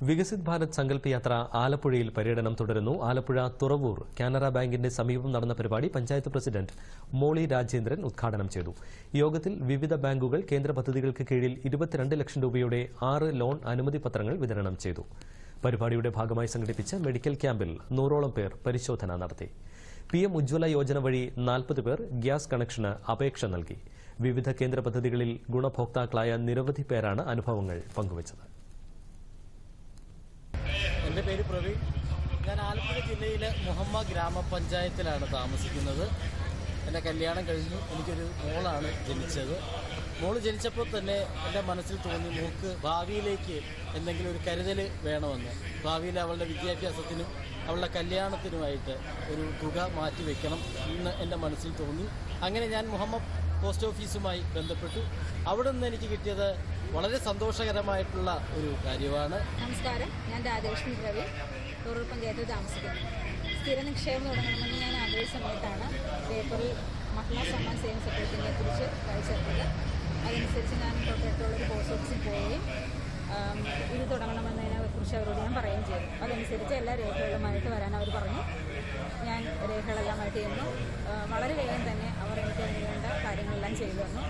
വികസിത് ഭാരത് സങ്കല്പ യാത്ര ആലപ്പുഴയിൽ പര്യടനം തുടരുന്നു. ആലപ്പുഴ തുറവൂർ കാനറ ബാങ്കിന്റെ സമീപം നടന്ന പരിപാടി പഞ്ചായത്ത് പ്രസിഡന്റ് മോളി രാജേന്ദ്രൻ ഉദ്ഘാടനം ചെയ്തു. യോഗത്തിൽ വിവിധ ബാങ്കുകൾ കേന്ദ്ര പദ്ധതികൾക്ക് കീഴിൽ ഇരുപത്തിരണ്ട് ലക്ഷം രൂപയുടെ ആറ് ലോൺ അനുമതി പത്രങ്ങൾ വിതരണം ചെയ്തു. പരിപാടിയുടെ ഭാഗമായി സംഘടിപ്പിച്ച മെഡിക്കൽ ക്യാമ്പിൽ നൂറോളം പേർ പരിശോധന നടത്തി. പി എം ഉജ്ജ്വല യോജന വഴി നാൽപ്പത് പേർ ഗ്യാസ് കണക്ഷന് അപേക്ഷ നൽകി. വിവിധ കേന്ദ്ര പദ്ധതികളിൽ ഗുണഭോക്താക്കളായ നിരവധി പേരാണ് അനുഭവങ്ങൾ പങ്കുവച്ചത്. എന്റെ പേര് പ്രവീൺ. ഞാൻ ആലപ്പുഴ ജില്ലയിലെ മുഹമ്മ ഗ്രാമപഞ്ചായത്തിലാണ് താമസിക്കുന്നത്. എന്റെ കല്യാണം കഴിഞ്ഞു. എനിക്കൊരു മോളാണ് ജനിച്ചത്. മോൾ ജനിച്ചപ്പോൾ തന്നെ എന്റെ മനസ്സിൽ തോന്നി മോൾക്ക് ഭാവിയിലേക്ക് എന്തെങ്കിലും ഒരു കരുതൽ വേണമെന്ന്. ഭാവിയിൽ അവളുടെ വിദ്യാഭ്യാസത്തിനും അവളുടെ കല്യാണത്തിനുമായിട്ട് ഒരു തുക മാറ്റി വെക്കണം എന്ന് എന്റെ മനസ്സിൽ തോന്നി. അങ്ങനെ ഞാൻ മുഹമ്മദ് പോസ്റ്റ് ഓഫീസുമായി ബന്ധപ്പെട്ടു. അവിടെ നിന്ന് എനിക്ക് കിട്ടിയത് വളരെ സന്തോഷകരമായിട്ടുള്ള ഒരു കാര്യമാണ്. നമസ്കാരം. ഞാൻ രാജലക്ഷ്മി രവി. തൊഴിൽ പഞ്ചായത്തിൽ താമസിക്കുന്നു. സ്ഥിര നിക്ഷേപം തുടങ്ങണമെന്ന് ഞാൻ ആഗ്രഹിച്ച സമയത്താണ് പേപ്പറിൽ മഹിളാ സമ്മാൻ സേവിംഗ് സപ്പോർട്ടിനെ കുറിച്ച് വായിച്ചത് അതനുസരിച്ച് ഞാൻ തൊട്ടടുത്തുള്ള ഒരു പോസ്റ്റ് ഓഫീസിൽ പോവുകയും ഇത് തുടങ്ങണമെന്നതിനെ കുറിച്ച് അവരോട് ഞാൻ പറയുകയും ചെയ്തു. അതനുസരിച്ച് എല്ലാ രേഖകളുമായിട്ട് വരാൻ അവർ പറഞ്ഞു. ഞാൻ രേഖകളെല്ലാമായിട്ട് ആ, വളരെ വേഗം തന്നെ അവർ എനിക്ക് വേണ്ട കാര്യങ്ങളെല്ലാം ചെയ്തു തന്നു.